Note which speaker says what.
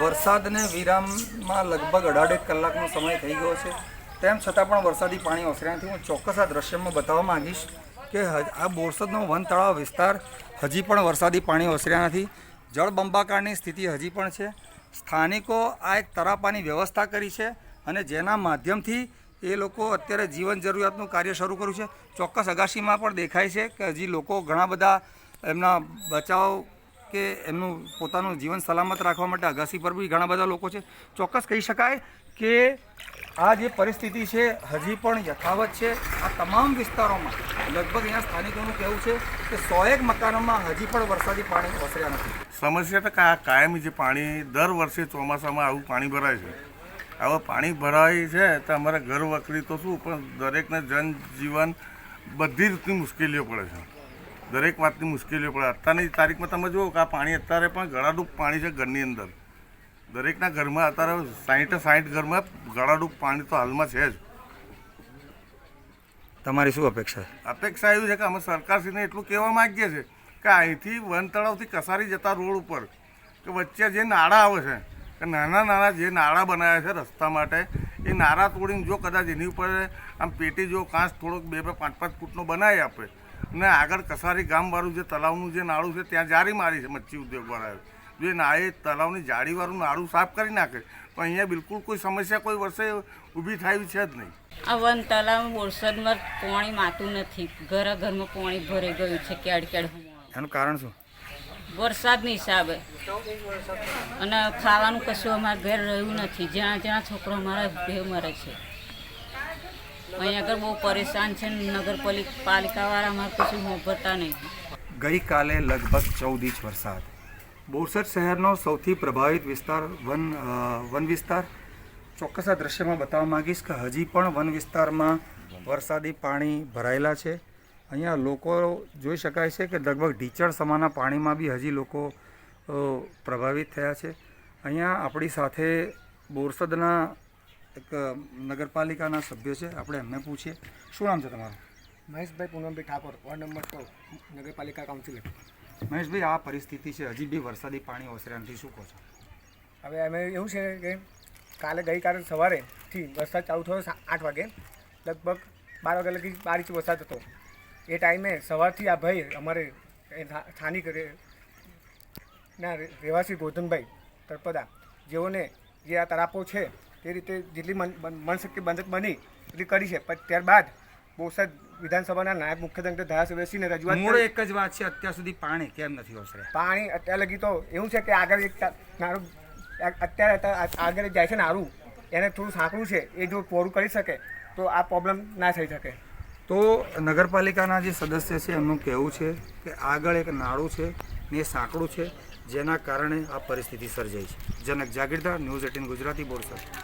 Speaker 1: વરસાદને વિરામમાં લગભગ અઢાડેક કલાકનો સમય થઈ ગયો છે. તેમ છતાં પણ વરસાદી પાણી ઓસર્યાથી હું ચોક્કસ આ દ્રશ્યમાં બતાવવા માંગીશ કે આ બોરસદનો વન તળાવ વિસ્તાર હજી પણ વરસાદી પાણી ઓસર્યા નથી. જળબંબાકારની સ્થિતિ હજી પણ છે. સ્થાનિકો આ એક તરાપાની વ્યવસ્થા કરી છે અને જેના માધ્યમથી એ લોકો અત્યારે જીવન જરૂરિયાતનું કાર્ય શરૂ કર્યું છે. ચોક્કસ અગાશીમાં પણ દેખાય છે કે હજી લોકો ઘણા બધા એમના બચાવ કે એમનું પોતાનું જીવન સલામત રાખવા માટે અગાસી પર બી ઘણા બધા લોકો છે. ચોક્કસ કહી શકાય કે આ જે પરિસ્થિતિ છે, હજી પણ યથાવત છે. આ તમામ વિસ્તારોમાં, લગભગ અહીંયા સ્થાનિકોનું કહેવું છે કે સોએક મકાનોમાં હજી પણ વરસાદી પાણી ઓસર્યા નથી.
Speaker 2: સમસ્યા તો કાયમી છે પાણી. દર વર્ષે ચોમાસામાં આવું પાણી ભરાય છે. આવું પાણી ભરાય છે તો અમારે ઘર વકરી તો શું? પણ દરેકને જનજીવન બધી રીતની મુશ્કેલીઓ પડે છે. દરેક વાતની મુશ્કેલીઓ પડે. અત્યારની તારીખમાં તમે જુઓ કે આ પાણી અત્યારે પણ ગળાડૂબ પાણી છે ઘરની અંદર. દરેકના ઘરમાં અત્યારે સાહીઠે સાહીઠ ઘરમાં ગળાડૂબ પાણી તો હાલમાં છે જ.
Speaker 1: તમારી શું અપેક્ષા?
Speaker 2: અપેક્ષા એવી છે કે અમે સરકારશ્રીને એટલું કહેવા માંગીએ છીએ કે અહીંથી વન તળાવથી કસારી જતા રોડ ઉપર કે વચ્ચે જે નાળા આવે છે કે નાના નાના જે નાળા બનાવ્યા છે રસ્તા માટે એ નાળા તોડીને જો કદાચ એની ઉપર આમ પેટી જો કાંસ થોડોક બે બે પાંચ પાંચ ફૂટનો બનાવી આપે અને આગળ કસારી ગામવાળું જે તળાવનું જે નાળું છે ત્યાં જારી મારી છે મચ્છી ઉદ્યોગવાળાએ. જો જે ના એ તળાવની જાળીવાળું નાળું સાફ કરી નાખે તો અહીંયા બિલકુલ કોઈ સમસ્યા કોઈ વર્ષે ઊભી થાય છે જ નહીં.
Speaker 3: આ વન તલાવ બોરસદમાં પાણી માતું નથી. ઘરે ઘરમાં પાણી ભરાઈ ગયું છે ક્યાડ ક્યાડ
Speaker 1: એનું કારણ શું?
Speaker 3: વરસાદની હિસાબે. અને ખાવાનું કશું અમારા ઘેર રહ્યું નથી. જ્યાં જ્યાં છોકરો અમારા ભે મરે છે. અહીંયા આગળ બહુ પરેશાન છે ને નગરપાલિકા પાલિકાવાળા અમારે કશું મોભરતા નહીં.
Speaker 1: ગઈકાલે લગભગ ચૌદ ઇંચ વરસાદ. બોરસદ શહેરનો સૌથી પ્રભાવિત વિસ્તાર વન વન વિસ્તાર. ચોક્કસ આ દ્રશ્યમાં બતાવવા માંગીશ કે હજી પણ વન વિસ્તારમાં વરસાદી પાણી ભરાયેલા છે. અહીંયા લોકો જોઈ શકાય છે કે લગભગ ઢીચણ સમાના પાણીમાં બી હજી લોકો પ્રભાવિત થયા છે. અહીંયા આપણી સાથે બોરસદના એક નગરપાલિકાના સભ્યો છે. આપણે એમને પૂછીએ. શું નામ છે તમારું?
Speaker 4: મહેશભાઈ પૂનમભાઈ ઠાકોર વોર્ડ નંબર સો નગરપાલિકા કાઉન્સિલર.
Speaker 1: મહેશભાઈ આ પરિસ્થિતિ છે. હજી બી વરસાદી પાણી ઓસર્યા નથી શું કહો છો?
Speaker 4: હવે અમે એવું છે કે કાલે ગઈકાલે સવારેથી વરસાદ ચાલુ થયો આઠ વાગે. લગભગ બાર વાગ્યા લગી બાર ઇંચ વરસાદ હતો. એ ટાઈમે સવારથી આ ભાઈ અમારે સ્થાનિક ના રહેવાસી ગોધનભાઈ તળપદા જેઓને જે આ તરાપો છે તે રીતે જેટલી મનશક્તિ બંધક બની એટલી કરી છે. પણ ત્યારબાદ બોરસદ વિધાનસભાના નાયબ મુખ્ય તંત્ર ધારાસભ્યશ્રીને રજૂઆત
Speaker 1: મૂળ એક જ વાત છે અત્યાર સુધી પાણી કેમ નથી ઓસરે
Speaker 4: પાણી અત્યાર લગી તો એવું છે કે આગળ એક નારું અત્યારે આગળ જાય છે નારું. એને થોડું સાંકળું છે. એ જો પોરું કરી શકે તો આ પ્રોબ્લેમ ના થઈ શકે.
Speaker 1: તો નગરપાલિકાના જે સદસ્ય છે એમનું કહેવું છે કે આગળ એક નાળું છે ને એ સાંકળું છે જેના કારણે આ પરિસ્થિતિ સર્જાઈ છે. Janak Jagirdar news eighteen Gujarati Borsad